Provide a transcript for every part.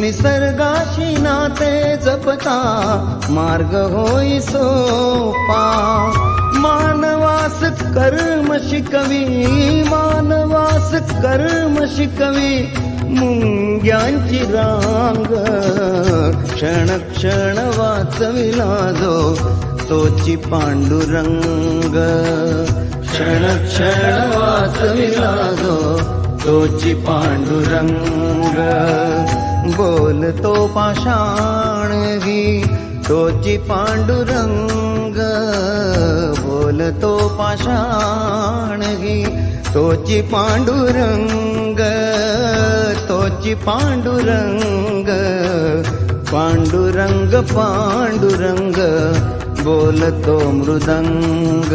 निसर्गाशी नाते जपता मार्ग होई सोपा. मानवास कर्म शिकवी मानवास कर्म शिकवी मुंग्यांची रांग. क्षण क्षण वाचविला जो तोची पांडुरंग. क्षण क्षण वाचविला जो तोची पांडुरंग बोलतो पाषाणगी तोची पांडुरंग बोलतो पाषाणगी तोची पांडुरंग तोची पांडुरंग पांडुरंग पांडुरंग बोलतो मृदंग.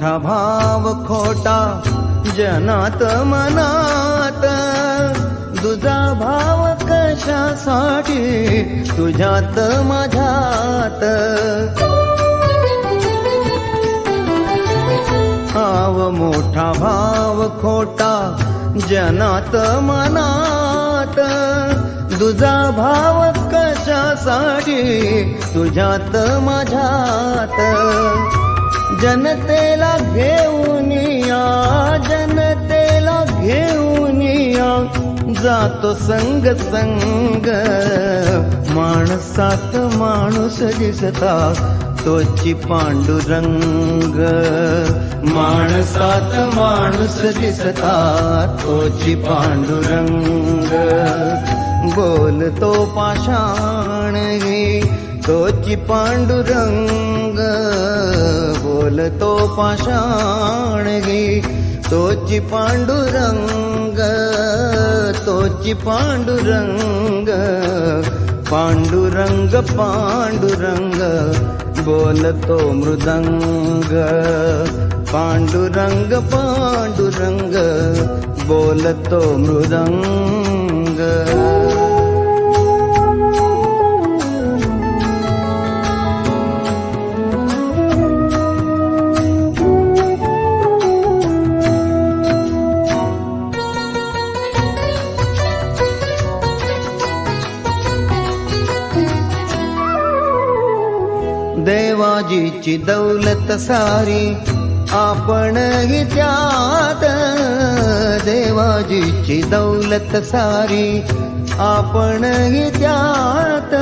मोठा भाव खोटा जनात मनात. तुझा भाव कशासाठी? तुझ्यात माझ्यात. आव मोठा भाव खोटा जनात मनात. तुझा भाव कशासाठी? तुझ्यात माझ्यात. जनतेला घेऊन या जनतेला घेऊन या. जातो संग संग माणसात माणूस दिसता तोची पांडुरंग. माणसात माणूस दिसता तोची पांडुरंग. बोलतो पाषाण घे तोची पांडुरंग बोलतो पाषाणगी तोची पांडुरंग तोची पांडुरंग पांडुरंग पांडुरंग बोलतो मृदंग. पांडुरंग पांडुरंग बोलतो मृदंग. देवाजीची दौलत सारी आपण ही त्यात. देवाजीची दौलत सारी आपण ही त्यात.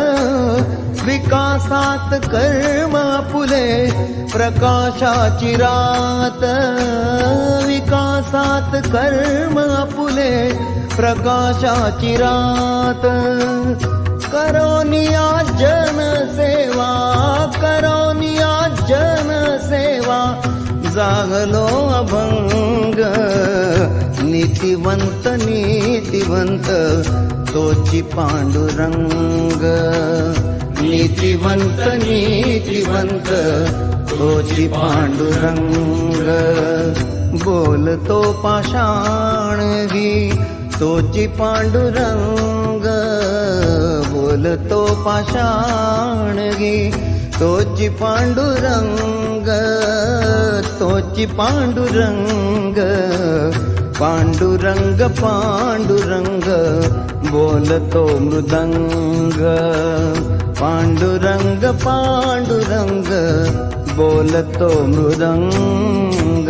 विकासात कर्म फुले प्रकाशाची रात. विकासात कर्म फुले प्रकाशाची रात. करोनिया जनसेवा कर लागलो अभंग. नीतिवंत नीतिवंत तोची पांडुरंग. नीतिवंत नीतिवंत तोची पांडुरंग. बोलतो पाषाण घी तोची पांडुरंग. बोलतो पाषाण घी तोची पांडुरंग तोची पांडुरंग पांडुरंग पांडुरंग बोलतो मृदंग पांडुरंग पांडुरंग बोलतो मृदंग